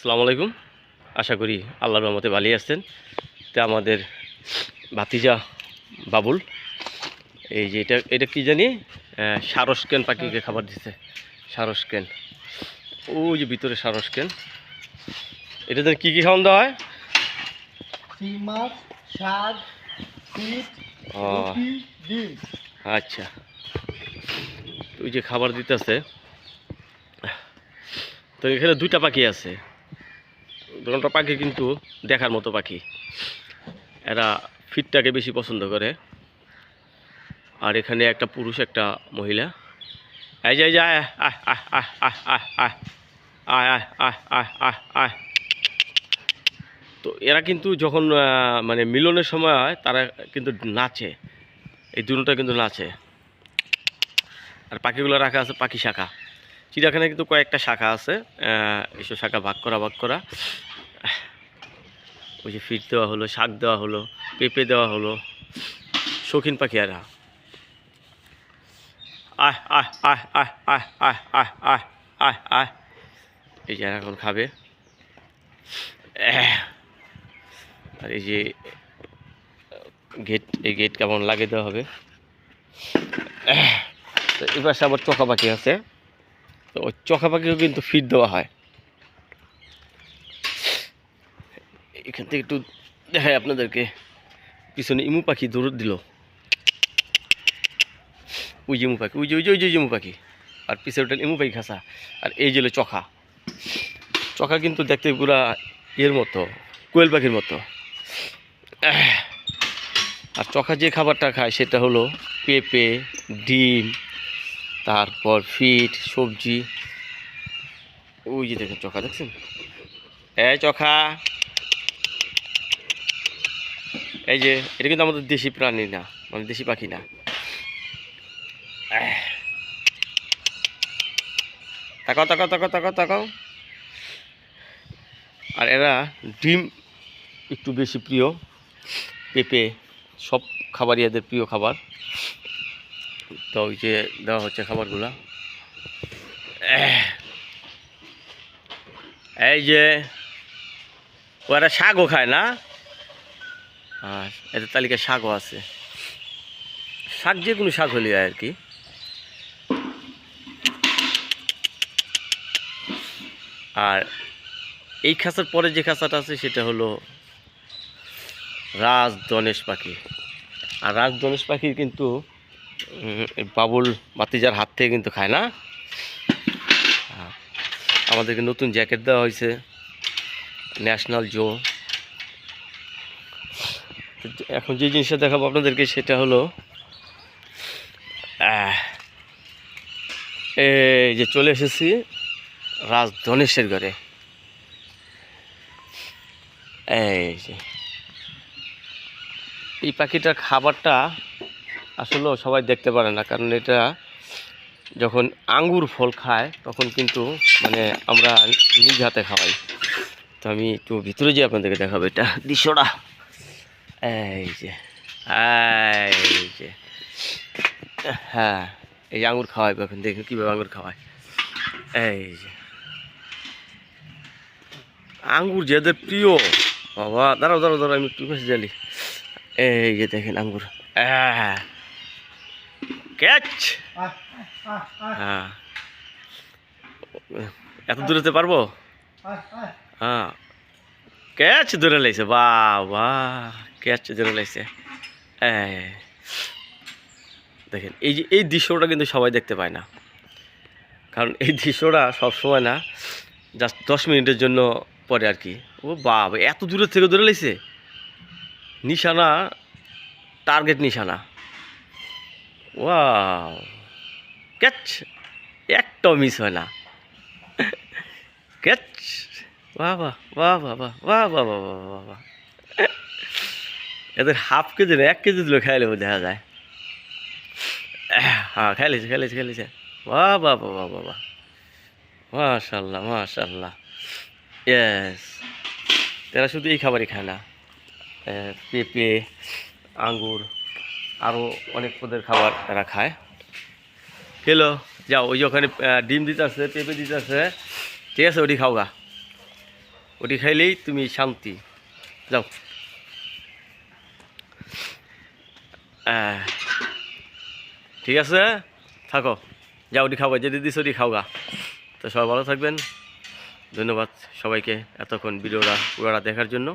আসসালামু আলাইকুম। আশা করি আল্লাহর রহমতে ভালোই আছেন। তো আমাদের ভাতিজা বাবুল এই যে এটা এটা কি জানি? সারস কেন পাখিকে খাবার দিচ্ছে সারস কেন? ওই যে ভিতরে সারস কেন? এটা কী কী খাওয়ান দেওয়া হয়? আচ্ছা। ওই যে খাবার দিতেছে। তো এখানে দুইটা পাখি আছে। ব্রন্টা পাখি কিন্তু দেখার মতো পাখি এরা ফিটটাকে বেশি পছন্দ করে আর এখানে একটা পুরুষ একটা মহিলা এই যে যায় আহ আহ আহ আহ আহ আহ আয় আয় তো এরা কিন্তু যখন মানে মিলনের সময় হয় তারা কিন্তু নাচে এই দুটোটা কিন্তু নাচে আর পাখিগুলো রাখা আছে পাখি শাখা চিড়িয়াখানায় কিন্তু কয়েকটা শাখা আছে এইসব শাখা ভাগ করা ভাগ করা ওই যে ফিট দেওয়া হলো, শাক দেওয়া হলো, পেঁপে দেওয়া হলো, শৌখিন পাখি আর আহ আহ আহ আহ আহ আহ আহ আহ আহ আহ। এই যে এখন খাবে। আর এই যে গেট এই গেট কেমন লাগিয়ে দেওয়া হবে। তো এবার আবার চোখা পাখি আছে। তো ওই চোখা পাখিও কিন্তু ফিট দেওয়া হয়। এখান থেকে একটু দেখায় আপনাদেরকে। পিছনে ইমু পাখি দৌড় দিল। ওই যে ইমু পাখি, ওই যে ওই যে ওই যে ইমু পাখি। আর পিছনে ওটা ইমু পাখি খাসা। আর এই যে চখা। চোখা কিন্তু দেখতে পুরা ইয়ের মতো, কোয়েল পাখির মতো। আর চোখা যে খাবারটা খায় সেটা হলো পেঁপে, ডিম, তারপর ফিট, সবজি। ওই যে দেখেন চখা, দেখছেন? এই চোখা! এই যে, এটা কিন্তু আমাদের দেশি প্রাণী না মানে দেশি পাখি না। তাকাও তাকাও তাকাও তাকাও তাকাও। আর এরা ডিম একটু বেশি প্রিয়, পেঁপে সব খাবারই এদের প্রিয় খাবার। তো ওই যে দেওয়া হচ্ছে খাবারগুলা। এই যে, ওরা শাকও খায় না? আর এদের তালিকায় শাকও আছে। শাক যে কোনো শাক হলে আর কি। আর এই খাঁচার পরে যে খাঁচাটা আছে, সেটা হলো রাজ দনেশ পাখি। আর রাজ দনেশ পাখি কিন্তু বাবুল বাতিজার হাত থেকে কিন্তু খায় না। আমাদেরকে নতুন জ্যাকেট দেওয়া হয়েছে, ন্যাশনাল জো। এখন যে জিনিসটা দেখাবো আপনাদেরকে সেটা হলো এই যে চলে এসেছি রাজ ধনেশের ঘরে এই যে, এই পাখিটার খাবারটা আসলে সবাই দেখতে পারে না, কারণ এটা যখন আঙ্গুর ফল খায়, তখন কিন্তু মানে আমরা নিজ হাতে খাওয়াই। তো আমি একটু ভিতরে যে আপনাদেরকে দেখাবো এটা, দৃশ্যটা। এই যে এই যে। হ্যাঁ এই আঙুর খাওয়াই এখন দেখুন কীভাবে আঙুর খাওয়ায়। এই যে। আঙ্গুর যাদের প্রিয়। বাবা দাঁড়াও দাঁড়াও দাঁড়াও আমি একটু জানি এই যে দেখেন আঙ্গুর। ক্যাচ! আহ, আহ, হ্যাঁ। এত দূরে যেতে পারব। হ্যাঁ। ক্যাচ ধরে লাইছে বাহ ক্যাচ ধরে লাইছে এই, দেখেন এই যে এই দৃশ্যটা কিন্তু সবাই দেখতে পায় না। কারণ এই দৃশ্যটা সবসময় না জাস্ট দশ মিনিটের জন্য পরে আর কি। ও বাবা এত দূরের থেকে ধরে লাইছে নিশানা টার্গেট নিশানা। ওয়াও ক্যাচ একটাও মিস হয় না। ক্যাচ বাহ বাহ বাহ বাহ বাহ বাহ বাহ এদের হাফ কেজি না, এক কেজি দিলেও খাইলে দেখা যায়। হ্যাঁ খেলেছে খেলেছে খেলেছে। বাহ বাহ বাহ বাহ বাহ বাহ। মাশাল্লাহ মাশাল্লাহ। ইয়েস তারা শুধু এই খাবারই খায় না। পেঁপে, আঙ্গুর আরও অনেক পদের খাবার তারা খায়। খেলো, যাও, ওই ওখানে ডিম দিতে আছে পেঁপে দিতে আছে ঠিক আছে, ওটি খাও গা। ওটি খাইলেই তুমি শান্তি। যাও। আহ, ঠিক আছে? থাকো। যাও ওটি খাওয়া যদি দিস ওটি খাওগা। তো সবাই ভালো থাকবেন। ধন্যবাদ সবাইকে এতক্ষণ ভিডিওটা পুরোটা দেখার জন্য।